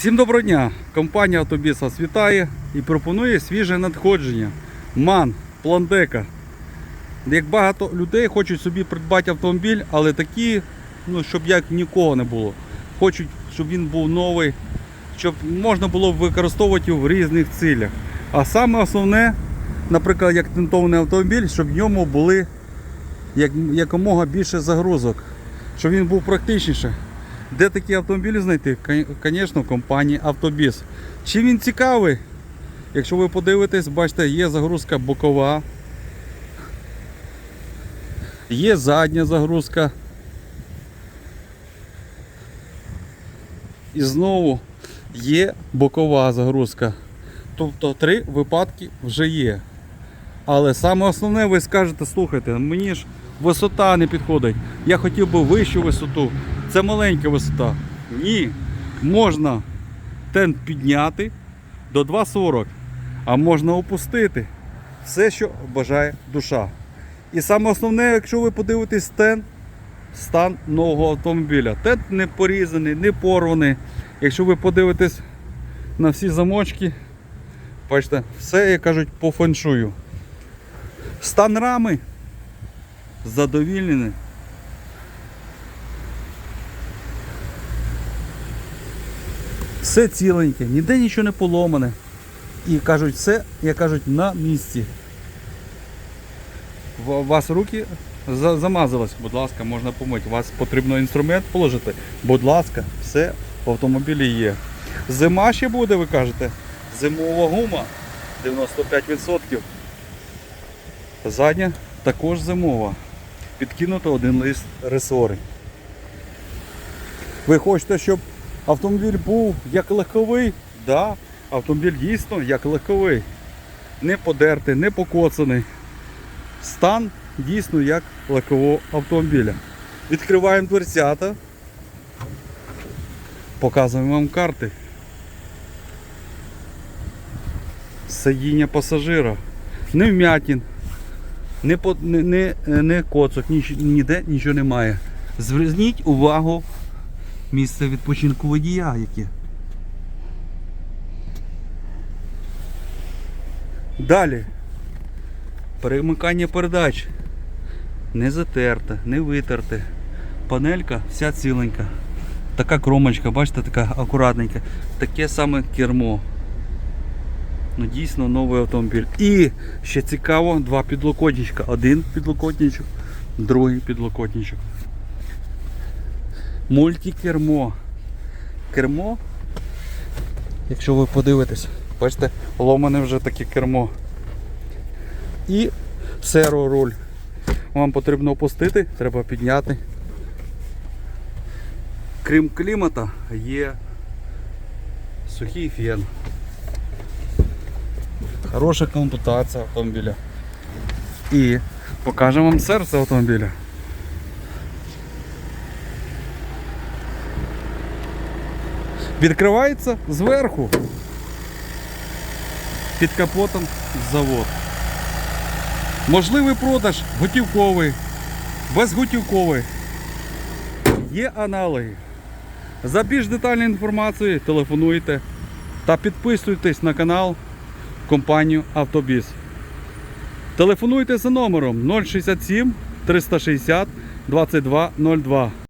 Всім доброго дня! Компанія Автобіс вас вітає і пропонує свіже надходження. МАН, Пландека. Як багато людей хочуть собі придбати автомобіль, але такі, ну, щоб як нікого не було. Хочуть, щоб він був новий, щоб можна було використовувати його в різних цілях. А саме основне, наприклад, як тентований автомобіль, щоб в ньому були як, якомога більше загрузок, щоб він був практичніше. Де такі автомобілі знайти? Звісно, в компанії Автобіс. Чим він цікавий? Якщо ви подивитесь, бачите, є загрузка бокова, є задня загрузка. І знову є бокова загрузка. Тобто три випадки вже є. Але саме основне ви скажете, слухайте, мені ж висота не підходить. Я хотів би вищу висоту. Це маленька висота. Ні. Можна тент підняти до 2,40, а можна опустити. Все, що бажає душа. І саме основне, якщо ви подивитесь стен, стан нового автомобіля. Тент не порізаний, не порваний. Якщо ви подивитесь на всі замочки, бачите, все, як кажуть, по феншую. Стан рами задовільнений. Все ціленьке, ніде нічого не поломане. І кажуть, все, як кажуть, на місці. У вас руки замазались, будь ласка, можна помити. У вас потрібно інструмент положити. Будь ласка, все в автомобілі є. Зима ще буде, ви кажете. Зимова гума 95%. Задня також зимова. Підкинуто один лист ресори. Ви хочете, щоб автомобіль був як легковий? Да, автомобіль дійсно як легковий. Не подертий, не покоцаний. Стан дійсно як легкового автомобіля. Відкриваємо дверцята. Показуємо вам карти. Сидіння пасажира. Не вмятін, не, не, не, не коцок, ніч, ніде нічого немає. Зверніть увагу місце відпочинку водія яке. Далі. Перемикання передач. Не затерте, не витерте. Панелька вся ціленька. Така кромочка, бачите, така акуратненька. Таке саме кермо. Ну, дійсно новий автомобіль. І ще цікаво, два підлокотничка. Один підлокотничок, другий підлокотничок. Мультикермо. Кермо, якщо ви подивитесь, бачите, ломане вже таке кермо. І серворуль. Вам потрібно опустити, треба підняти. Крім клімата, є сухий фен. Хороша комплектація автомобіля. І покажемо вам серце автомобіля. Відкривається зверху. Під капотом завод. Можливий продаж готівковий, безготівковий. Є аналоги. За більш детальною інформацією телефонуйте та підписуйтесь на канал компанію Автобіс. Телефонуйте за номером 067 360 2202.